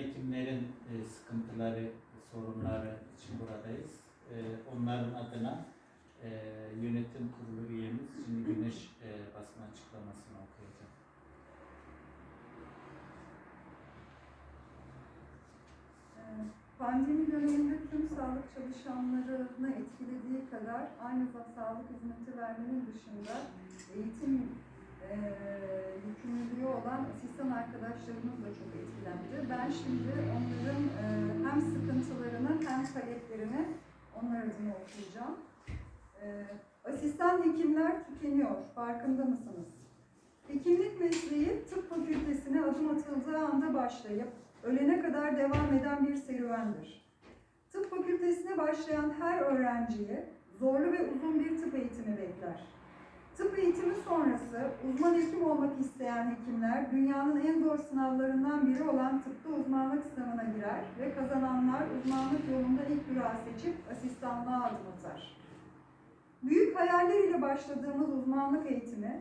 Hekimlerin e, sıkıntıları, sorunları için buradayız. E, onların adına e, yönetim kurulu üyemiz şimdi Güneş basın açıklamasını okuyacak. Pandemi döneminde tüm sağlık çalışanlarını etkilediği kadar aynı zamanda sağlık hizmeti vermenin dışında eğitim yükümlülüğü olan asistan arkadaşlarımız da çok etkilendi. Ben şimdi onların hem sıkıntılarını hem taleplerini onlar adına okuyacağım. Asistan hekimler tükeniyor, farkında mısınız? Hekimlik mesleği tıp fakültesine adım atıldığı anda başlayıp ölene kadar devam eden bir serüvendir. Tıp fakültesine başlayan her öğrenciyi zorlu ve uzun bir tıp eğitimi bekler. Tıp eğitimi sonrası uzman hekim olmak isteyen hekimler dünyanın en zor sınavlarından biri olan tıpta uzmanlık sınavına girer ve kazananlar uzmanlık yolunda ilk durağı seçip asistanlığa adım atar. Büyük hayaller ile başladığımız uzmanlık eğitimi,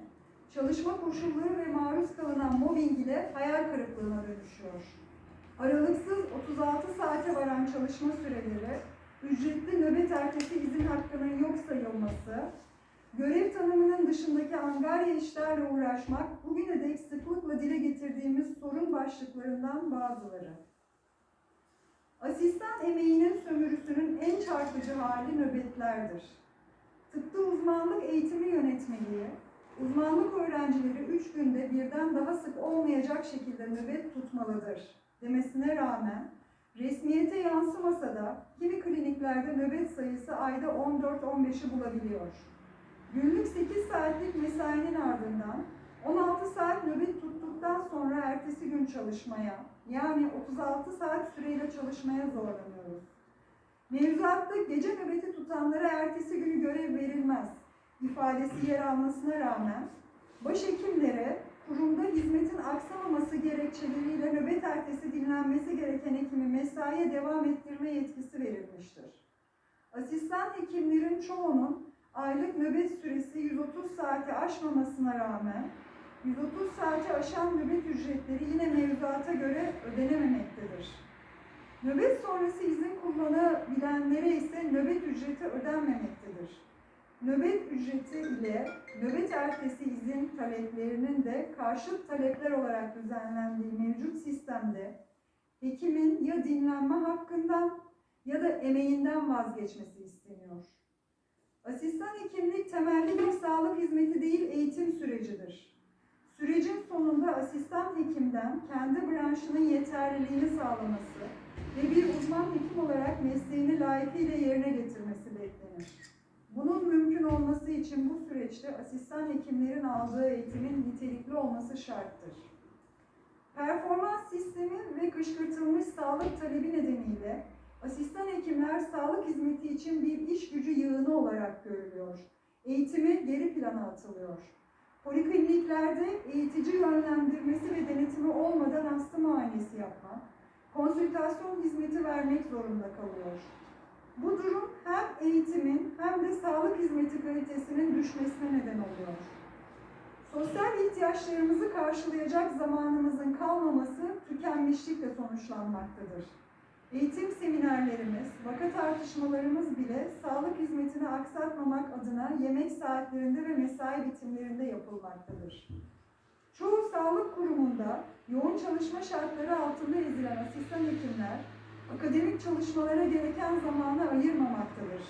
çalışma koşulları ve maruz kalınan mobbing ile hayal kırıklığına dönüşüyor. Aralıksız 36 saate varan çalışma süreleri, ücretli nöbet ertesi izin hakkının yok sayılması, görev tanımının dışındaki angarya işlerle uğraşmak bugüne dek sıklıkla dile getirdiğimiz sorun başlıklarından bazıları. Asistan emeğinin sömürüsünün en çarpıcı hali nöbetlerdir. Tıpta uzmanlık eğitimi yönetmeliği, uzmanlık öğrencileri 3 günde birden daha sık olmayacak şekilde nöbet tutmalıdır demesine rağmen resmiyete yansımasa da kimi kliniklerde nöbet sayısı ayda 14-15'i bulabiliyor. Günlük 8 saatlik mesainin ardından 16 saat nöbet tuttuktan sonra ertesi gün çalışmaya yani 36 saat süreyle çalışmaya zorlanıyoruz. Mevzuatta gece nöbeti tutanlara ertesi günü görev verilmez ifadesi yer almasına rağmen başhekimlere kurumda hizmetin aksamaması gerekçeleriyle nöbet ertesi dinlenmesi gereken hekimi mesaiye devam ettirme yetkisi verilmiştir. Asistan hekimlerin çoğunun aylık nöbet süresi 130 saati aşmamasına rağmen 130 saati aşan nöbet ücretleri yine mevzuata göre ödenememektedir. Nöbet sonrası izin kullanabilenlere ise nöbet ücreti ödenmemektedir. Nöbet ücreti ile nöbet ertesi izin taleplerinin de karşıt talepler olarak düzenlendiği mevcut sistemde hekimin ya dinlenme hakkından ya da emeğinden vazgeçmesi isteniyor. Asistan hekimlik temelli bir sağlık hizmeti değil eğitim sürecidir. Sürecin sonunda asistan hekimden kendi branşının yeterliliğini sağlaması ve bir uzman hekim olarak mesleğini layıkıyla yerine getirmesi beklenir. Bunun mümkün olması için bu süreçte asistan hekimlerin aldığı eğitimin nitelikli olması şarttır. Performans sistemi ve kışkırtılmış sağlık talebi nedeniyle asistan hekimler sağlık hizmeti için bir iş gücü yığını olarak görülüyor. Eğitimi geri plana atılıyor. Polikliniklerde eğitici yönlendirmesi ve denetimi olmadan hasta muayenesi yapmak, konsültasyon hizmeti vermek zorunda kalıyor. Bu durum hem eğitimin hem de sağlık hizmeti kalitesinin düşmesine neden oluyor. Sosyal ihtiyaçlarımızı karşılayacak zamanımızın kalmaması tükenmişlikle sonuçlanmaktadır. Eğitim seminerlerimiz, vaka tartışmalarımız bile sağlık hizmetini aksatmamak adına yemek saatlerinde ve mesai bitimlerinde yapılmaktadır. Çoğu sağlık kurumunda yoğun çalışma şartları altında ezilen asistan hekimler, akademik çalışmalara gereken zamanı ayırmamaktadır,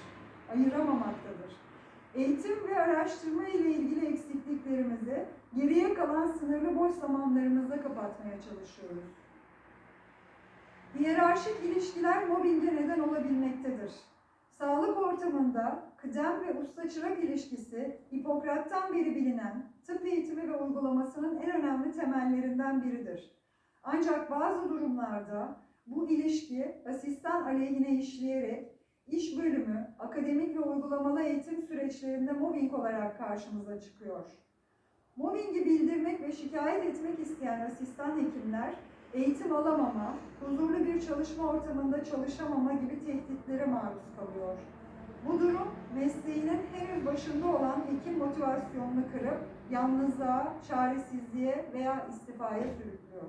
ayıramamaktadır. Eğitim ve araştırma ile ilgili eksikliklerimizi geriye kalan sınırlı boş zamanlarımızda kapatmaya çalışıyoruz. Hiyerarşik ilişkiler mobbinge neden olabilmektedir. Sağlık ortamında kıdem ve usta çırak ilişkisi Hipokrat'tan beri bilinen tıp eğitimi ve uygulamasının en önemli temellerinden biridir. Ancak bazı durumlarda bu ilişki asistan aleyhine işleyerek iş bölümü, akademik ve uygulamalı eğitim süreçlerinde mobbing olarak karşımıza çıkıyor. Mobbingi bildirmek ve şikayet etmek isteyen asistan hekimler eğitim alamama, huzurlu bir çalışma ortamında çalışamama gibi tehditlere maruz kalıyor. Bu durum mesleğinin henüz başında olan hekim motivasyonunu kırıp yalnızlığa, çaresizliğe veya istifaya sürüklüyor.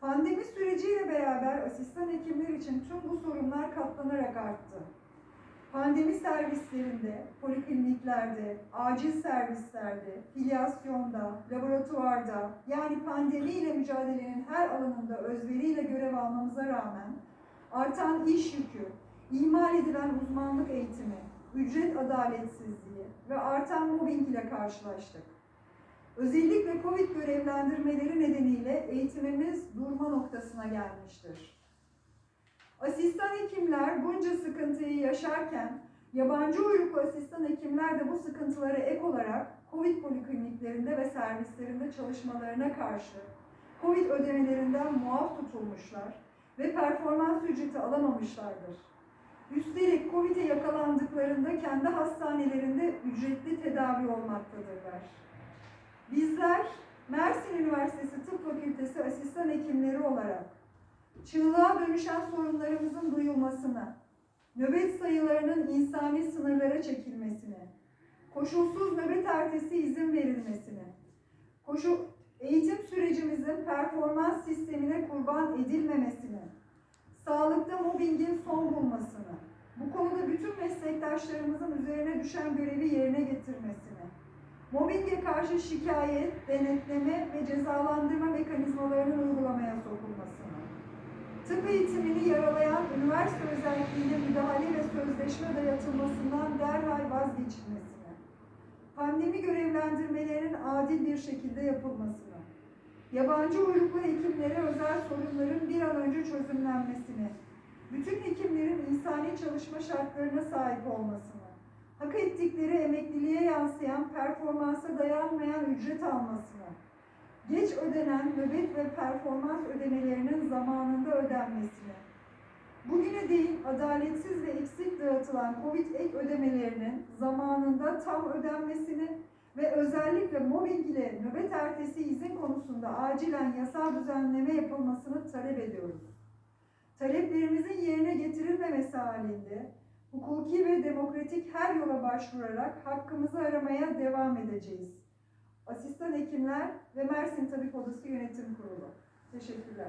Pandemi süreciyle beraber asistan hekimler için tüm bu sorunlar katlanarak arttı. Pandemi servislerinde, polikliniklerde, acil servislerde, filyasyonda, laboratuvarda yani pandemiyle mücadelenin her alanında özveriyle görev almamıza rağmen artan iş yükü, ihmal edilen uzmanlık eğitimi, ücret adaletsizliği ve artan mobbing ile karşılaştık. Özellikle Covid görevlendirmeleri nedeniyle eğitimimiz durma noktasına gelmiştir. Asistan hekimler bunca sıkıntıyı yaşarken yabancı uyruklu asistan hekimler de bu sıkıntılara ek olarak Covid polikliniklerinde ve servislerinde çalışmalarına karşı Covid ödemelerinden muaf tutulmuşlar ve performans ücreti alamamışlardır. Üstelik Covid'e yakalandıklarında kendi hastanelerinde ücretli tedavi olmaktadırlar. Bizler Mersin Üniversitesi Tıp Fakültesi asistan hekimleri olarak çığlığa dönüşen sorunlarımızın duyulmasını, nöbet sayılarının insani sınırlara çekilmesini, koşulsuz nöbet ertesi izin verilmesini, koşu, eğitim sürecimizin performans sistemine kurban edilmemesini, sağlıkta mobbingin son bulmasını, bu konuda bütün meslektaşlarımızın üzerine düşen görevi yerine getirmesini, mobbinge karşı şikayet, denetleme ve cezalandırma mekanizmalarının uygulamaya sokulmasını, tıp eğitimini yaralayan üniversite özelliğine müdahale ve sözleşme dayatılmasından derhal vazgeçilmesini, pandemi görevlendirmelerinin adil bir şekilde yapılmasını, yabancı uyruklu hekimlere özel sorunların bir an önce çözümlenmesini, bütün hekimlerin insani çalışma şartlarına sahip olmasını, hak ettikleri emekliliğe yansıyan performansa dayanmayan ücret almasını, geç ödenen nöbet ve performans ödemelerinin zamanında ödenmesini, bugüne değin adaletsiz ve eksik dağıtılan Covid ek ödemelerinin zamanında tam ödenmesini ve özellikle mobbing ile nöbet ertesi izin konusunda acilen yasal düzenleme yapılmasını talep ediyoruz. Taleplerimizin yerine getirilmemesi halinde hukuki ve demokratik her yola başvurarak hakkımızı aramaya devam edeceğiz. Asistan Hekimler ve Mersin Tabip Odası Yönetim Kurulu. Teşekkürler.